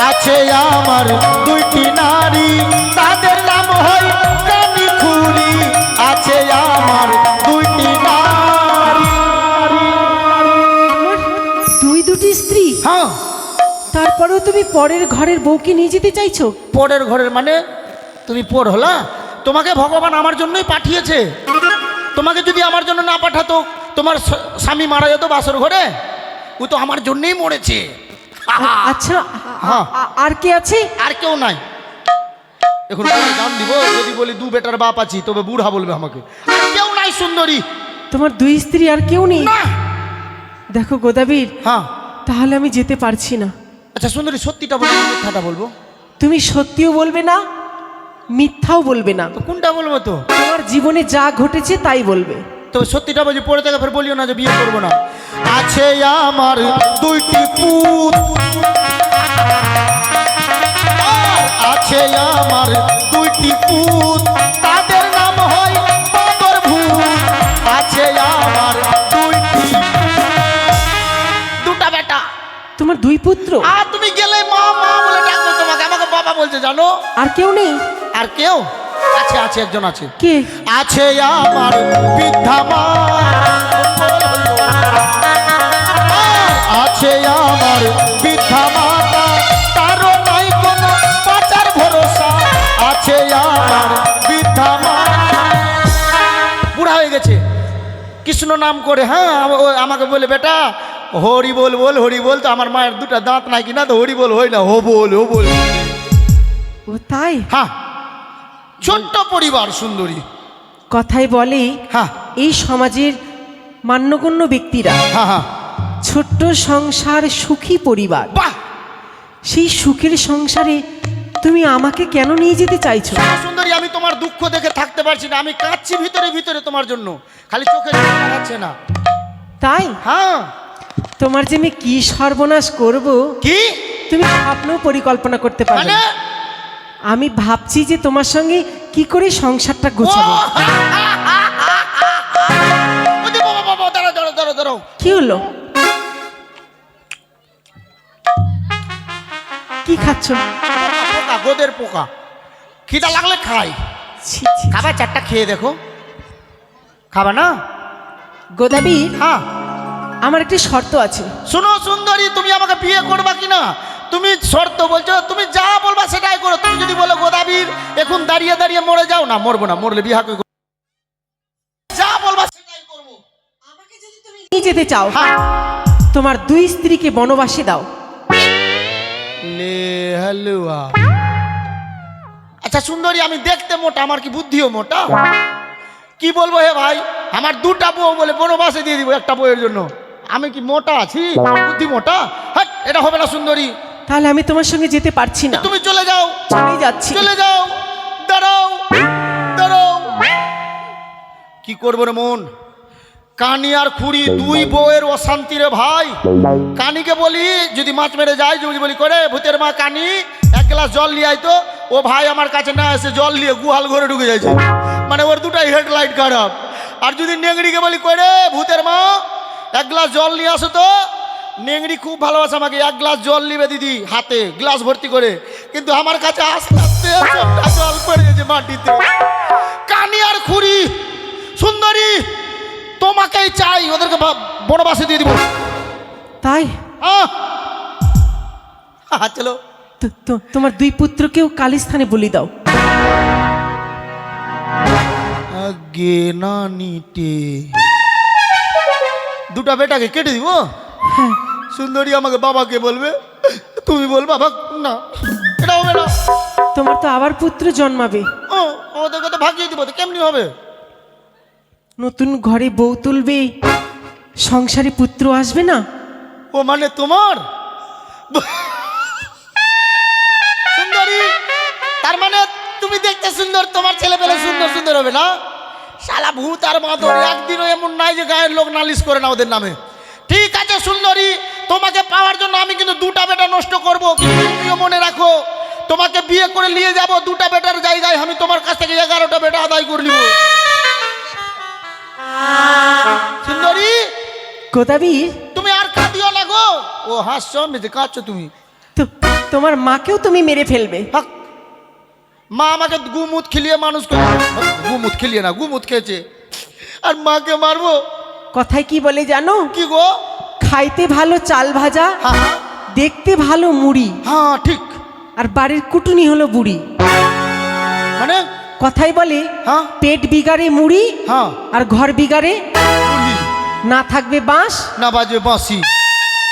আছে আমার দুইটি নারী। তাদের নাম হয় রানী আছে আমার দুইটি নারী। দুই দুটি স্ত্রী? হ্যাঁ। তারপরেও তুমি পরের ঘরের বউকে নিয়ে যেতে চাইছো? পরের ঘরের মানে? তুমি পর হলা? তোমাকে ভগবান আমার জন্যই পাঠিয়েছে। তোমাকে যদি আমার জন্য না পাঠাতো তোমার স্বামী মারা যেত বাসর ঘরে। ও তো আমার জন্যই মরেছে। আচ্ছা আর কে আছে? আর কেউ নাই। এখন বলে দিব যদি বলি দু বেটার বাপ আছি তবে বুড়া বলবে আমাকে। আর কেউ নাই সুন্দরী। তোমার দুই স্ত্রী আর কেউ নেই? দেখো গোদাবীর হ্যাঁ। তাহলে আমি যেতে পারছি না। আচ্ছা সুন্দরী সত্যিটা বলব মিথ্যাটা বলব? তুমি সত্যিও বলবে না মিথ্যাও বলবে না। কোনটা বলব তো? তোমার জীবনে যা ঘটেছে তাই বলবে। তো সত্যিটা বলছি পরে থেকে ফের বলিও না যে বিয়ে করব না। আছে আমার দুইটি পুত। আর আছে আমার দুইটি পুত। তাদের নাম হয় বাদর ভূত। আছে আমার দুইটি দুটা বেটা। তোমার দুই পুত্র? আর তুমি গেলে মা মা বলে ডাকবে তোমাকে। আমাকে বাবা বলছে জানো? আর কেউ নেই? আর কেউ? আছে আছে একজন আছে। কি? আছে আমার বৃদ্ধা মা। আছে আমার বৃদ্ধা মাতা তারও নাই কোনো ভরসা। আছে আমার বৃদ্ধা মা। বুড়া হয়ে গেছে। কৃষ্ণ নাম করে হ্যাঁ ও আমাকে বলে বেটা হরি বল বল হরি বল তো আমার মায়ের দুটা দাঁত নাই কিনা তো হরি বল হই না হো বল হো বল ও তাই? হ্যাঁ। ছোট্ট পরিবার সুন্দরী। কথায় বলে হ্যাঁ এই সমাজের মান্যগণ্য ব্যক্তিরা হ্যাঁ হ্যাঁ ছোট্ট সংসার সুখী পরিবার। বাহ! সেই সুখের সংসারে তুমি আমাকে কেন নিয়ে যেতে চাইছো? সুন্দরী আমি তোমার দুঃখ দেখে থাকতে পারছি না। আমি কাঁদছি ভিতরে ভিতরে তোমার জন্য। খালি চোখে জল না। তাই? হ্যাঁ তোমার যে আমি কি সর্বনাশ করব কি? তুমি ভাবলেও পরিকল্পনা করতে পারবে মানে? না। আমি ভাবছি যে তোমার সঙ্গে কি করে সংসারটা গোছাবো। কি হলো? কি খাচ্ছ? পোকা গোদের পোকা। খিদা লাগলে খাই। খাবার চারটা খেয়ে দেখো। খাবা না? গোদাবি হ্যাঁ। আমার একটি শর্ত আছে। শোনো সুন্দরী তুমি আমাকে বিয়ে করবা কি না তুমি শর্ত বলছো তুমি যা বলবা সেটাই করো। তুমি যদি বলো গোদাবীর এখন দাঁড়িয়ে দাঁড়িয়ে মরে যাও না মরবো না মরলে বিহা করে যা বলবা সেটাই করব। নিয়ে যেতে চাও হ্যাঁ। তোমার দুই স্ত্রীকে বনবাসে দাও। লে হালুয়া। আচ্ছা সুন্দরী আমি দেখতে মোটা আমার কি বুদ্ধিও মোটা? কি বলব হে ভাই আমার দুটা বউ বলে বনবাসে দিয়ে দিব একটা বউয়ের জন্য। আমি কি মোটা আছি? বুদ্ধি মোটা? হ্যাঁ এটা হবে না সুন্দরী। তাহলে আমি তোমার সঙ্গে যেতে পারছি না। তুমি চলে যাও। চলে যাচ্ছি। চলে যাও। দাঁড়াও। দাঁড়াও। কি করব রে মন? কানি আর খুঁড়ি দুই বউয়ের অশান্তি রে ভাই। কানিকে বলি যদি মাছ মেরে যায় যদি বলি করে ভূতের মা কানি এক গ্লাস জল নিয়ে আইতো ও ভাই আমার কাছে না এসে জল নিয়ে গুহাল ঘরে ঢুকে যাচ্ছে। মানে ওর দুটাই হেডলাইট খারাপ। আর যদি নেংড়িকে বলি করে ভূতের মা এক গ্লাস জল নিয়ে আসো তো। নেংড়ি খুব ভালোবাসে আমাকে। এক গ্লাস জল নিবে দিদি হাতে গ্লাস ভর্তি করে। কিন্তু আমার কাছে আস্তে আস্তে সবটা জল পড়ে গেছে মাটিতে। কানি আর খুঁড়ি সুন্দরী তোমাকেই চাই ওদেরকে বনবাসে দিয়ে দিব। তাই! হ্যাঁ, চলো। তো- তো- তোমার দুই পুত্রকেও কালিস্থানে বলি দাও। না দুটা বেটাকে কেটে দিব? সুন্দরী আমাকে বাবাকে বলবে তুমি বল বাবা না এটা হবে না। তোমার তো আবার পুত্র জন্মাবে। ও ওদেরকে তো ভাগিয়ে দিব তো কেমনি হবে? নতুন ঘরে বউ তুলবে সংসারে পুত্র আসবে না? ও মানে তোমার? সুন্দরী তার মানে তুমি দেখতে সুন্দর তোমার ছেলে পেলে সুন্দর সুন্দর হবে না? শালা ভূত আর মাদর একদিনও এমন নাই যে গায়ের লোক নালিশ করে না ওদের নামে। আছে সুন্দরী তোমাকে পাওয়ার জন্য আমি কিন্তু দুটা বেটা নষ্ট করব। কিন্তু তুমিও মনে রাখো তোমাকে বিয়ে করে নিয়ে যাব দুটা বেটার জায়গায় আমি তোমার কাছ থেকে এগারোটা বেটা আদায় করে নিব। সুন্দরী গোদাবি তুমি আর কাঁদিও না গো। ও হাসছো মেজে কাঁদছো তুমি। তোমার মাকেও তুমি মেরে ফেলবে। মা আমাকে গুমুত খিলিয়ে মানুষ করে গুমুত খিলিয়ে না গুমুত খেয়েছে। আর মাকে মারবো। কথায় কি বলে জানো? কি গো? খাইতে ভালো চাল ভাজা দেখতে ভালো মুড়ি। হ্যাঁ ঠিক। আর বাড়ির কুটুনি হলো বুড়ি। মানে? কথাই বলে হ্যাঁ পেট বিগারে মুড়ি হ্যাঁ আর ঘর বিগারে না থাকবে বাঁশ। না বাজবে বাঁশি।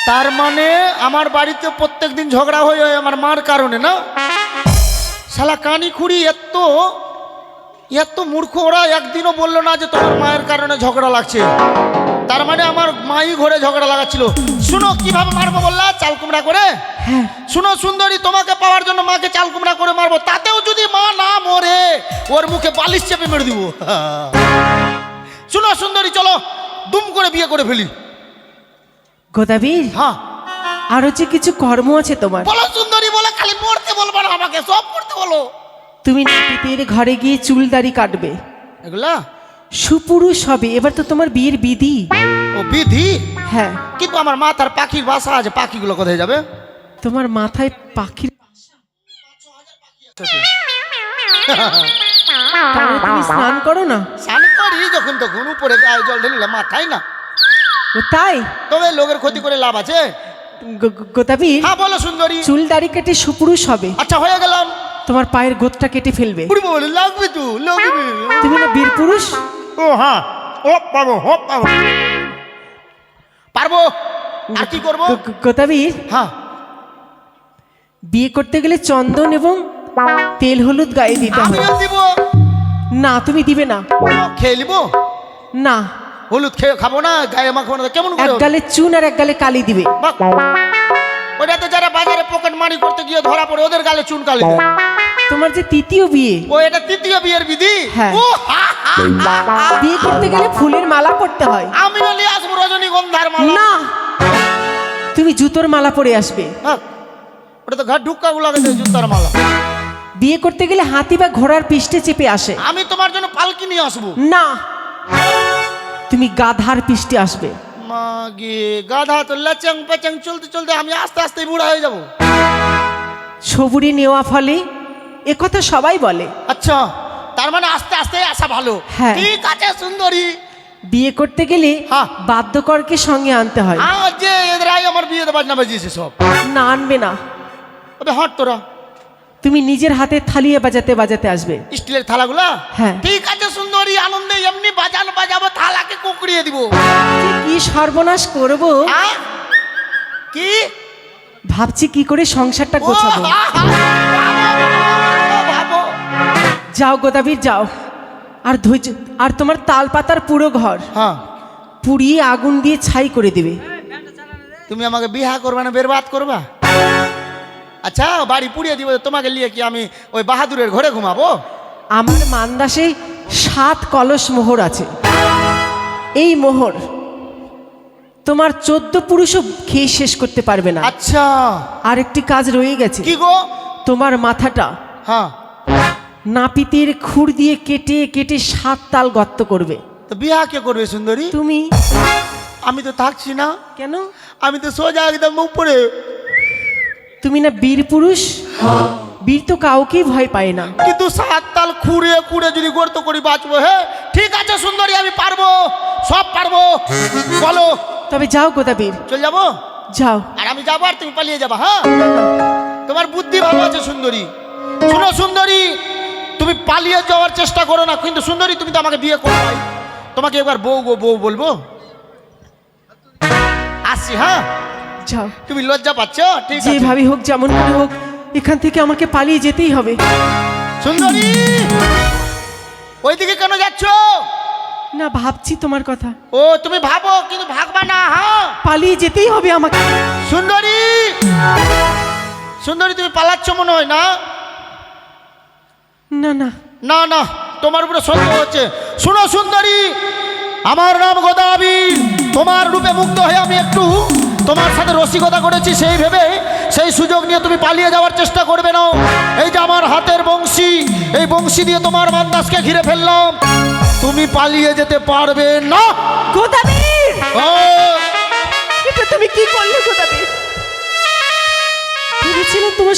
তার মানে আমার বাড়িতে প্রত্যেক দিন ঝগড়া হয়ে হয় আমার মার কারণে না? শালা কানি খুঁড়ি এত এত মূর্খ ওরা একদিনও বলল না যে তোমার মায়ের কারণে ঝগড়া লাগছে। তার মানে আমার মাই ঘরে ঝগড়া লাগাচ্ছিল। শুনো কীভাবে মারবো বললা? চাল কুমড়া করে। হ্যাঁ। শুনো সুন্দরী তোমাকে পাওয়ার জন্য মাকে চাল কুমড়া করে মারবো। তাতেও যদি মা না মরে ওর মুখে বালিশ চেপে মেরে দিব। শুনো সুন্দরী চলো দুম করে বিয়ে করে ফেলি। গোদাবীর হ্যাঁ। আরও যে কিছু কর্ম আছে তোমার। বলো সুন্দরী বলে খালি মরতে বলব না আমাকে সব করতে বলো। তুমি নাপিতের ঘরে গিয়ে চুল দাড়ি কাটবে। এগুলা? সুপুরুষ হবে। এবার তো তোমার বিয়ের বিধি। ও বিধি? হ্যাঁ। কিন্তু আমার মাথার পাখির বাসা আছে পাখিগুলো কোথায় যাবে? তোমার মাথায় পাখির তাহলে তুমি স্নান করো না? স্নান করি যখন তখন উপরে গায়ে জল ঢেলে মাথায় না। ও তাই? তবে লোকের ক্ষতি করে লাভ আছে। গো- গো- হ্যাঁ বলো সুন্দরী। চুল দাড়ি কেটে সুপুরুষ হবে। আচ্ছা হয়ে গেলাম। তোমার পায়ের গোদটা কেটে ফেলবে। লাগবে তো লাগবে। তুমি না বীর পুরুষ ও হ্যাঁ। ও পাবো ও পাবো পারব? আর কি করব? গো- গো- হ্যাঁ। বিয়ে করতে গেলে চন্দন এবং তেল হলুদ গায়ে দিতে হবে। দিব। না তুমি দিবে না। খেয়ে নিবো? না। হলুদ খেয়ে খাব না গায়ে মাখাবো না কেমন এক গালে চুন আর এক গালে কালি দিবে। বাহ। ওটাতে যারা বাজারে পকেট মারি করতে গিয়ে ধরা পড়ে ওদের গালে চুন কালি দেয়। তোমার যে তৃতীয় বিয়ে। ও এটা তৃতীয় বিয়ের বিধি? হ্যাঁ। বিয়ে করতে গেলে ফুলের মালা পরতে হয়। আমিও নিয়ে আসব রজনীগন্ধার মালা। না! তুমি জুতোর মালা পরে আসবে। হ্যাঁ। ওটা তো ঘাট ঢুক্কা গুলাকে দেয় জুতার মালা। বিয়ে করতে গেলে হাতি বা ঘোড়ার পিষ্টে চেপে আসে। আমি তোমার জন্য পালকি নিয়ে আসব। না! তুমি গাধার পিষ্টে আসবে। মাগে গাধা তো লেচাং পেচাং চলতে চলতে আমি আস্তে আস্তে বুড়া হয়ে যাব। সবুরি নেওয়া ফলে একথা সবাই বলে। আচ্ছা। তার মানে আস্তে আস্তে আসা ভালো। হ্যাঁ। ঠিক আছে সুন্দরী। বিয়ে করতে গেলে হ্যাঁ। বাদ্যকরকে সঙ্গে আনতে হয়। আর যে এদেরাই আমার বিয়েতে বাজনা বাজিয়েছে সব। না আনবে না। হাঁট তোরা। তুমি নিজের হাতে থালিয়ে বাজাতে বাজাতে আসবে। স্টিলের থালাগুলা? হ্যাঁ। ঠিক আছে সুন্দরী আনন্দে এমনি বাজান বাজাবো থালাকে কুকড়িয়ে দিব। যে কি সর্বনাশ করব? কি? ভাবছি কি করে সংসারটা গোছাবো। যাও গোদাবীর যাও। আর ধৈর্য আর তোমার তাল পাতার পুরো ঘর। হ্যাঁ। পুড়িয়ে আগুন দিয়ে ছাই করে দেবে। তুমি আমাকে বিহা করবা না বেরবাদ করবা? আচ্ছা বাড়ি পুড়িয়ে দিব তোমাকে নিয়ে কি আমি ওই বাহাদুরের ঘরে ঘুমাবো? আমার মানদাসে সাত কলস মোহর আছে। এই মোহর তোমার চোদ্দ পুরুষও খেয়ে শেষ করতে পারবে না। আচ্ছা। আর একটি কাজ রয়ে গেছে। কি গো? তোমার মাথাটা হ্যাঁ। নাপিতের খুর দিয়ে কেটে কেটে সাত তাল গর্ত করবে। তো বিহা কে করবে সুন্দরী? তুমি? আমি তো থাকছি না। কেন? আমি তো সোজা একদম উপরে। তুমি না বীর পুরুষ? বীর তো কাউকেই ভয় পায় না। কিন্তু সাত তাল খুঁড়ে খুঁড়ে যদি গর্ত করি বাঁচবো হ্যাঁ? ঠিক আছে সুন্দরী আমি পারব। সব পারব। বলো। তবে যাও গোদাবীর চল যাব? যাও। আর আমি যাব আর তুমি পালিয়ে যাবা হ্যাঁ? তোমার বুদ্ধি ভালো আছে সুন্দরী। শুনো সুন্দরী তুমি পালিয়ে যাওয়ার চেষ্টা করো না কিন্তু সুন্দরী তুমি তো আমাকে বিয়ে করো নাই। তোমাকে একবার বউ গো বউ বলব? আসছি হ্যাঁ? যাও। তুমি লজ্জা পাচ্ছ? ঠিক আছে। যেভাবে হোক যেমন করে হোক এখান থেকে আমাকে পালিয়ে যেতেই হবে। সুন্দরী! ওইদিকে কেন যাচ্ছ? না ভাবছি তোমার কথা। ও তুমি ভাবো কিন্তু ভাগবা না হ্যাঁ? পালিয়ে যেতেই হবে আমাকে। সুন্দরী! সুন্দরী তুমি পালাচ্ছ মনে হয় না? না না। না না তোমার উপরে সন্দেহ হচ্ছে। শুনো সুন্দরী আমার নাম গোদাবীর তোমার রূপে মুগ্ধ হয়ে আমি একটু তোমার সাথে রসিকতা করেছি সেই ভেবে সেই সুযোগ নিয়ে তুমি পালিয়ে যাওয়ার চেষ্টা করবে না। এই যে আমার হাতের বংশী এই বংশী দিয়ে তোমার মান্দাসকে ঘিরে ফেললাম। তুমি পালিয়ে যেতে পারবে না। গোদাবীর এটা তুমি কি করলে গোদাবীর ভেবেছিলাম তোমার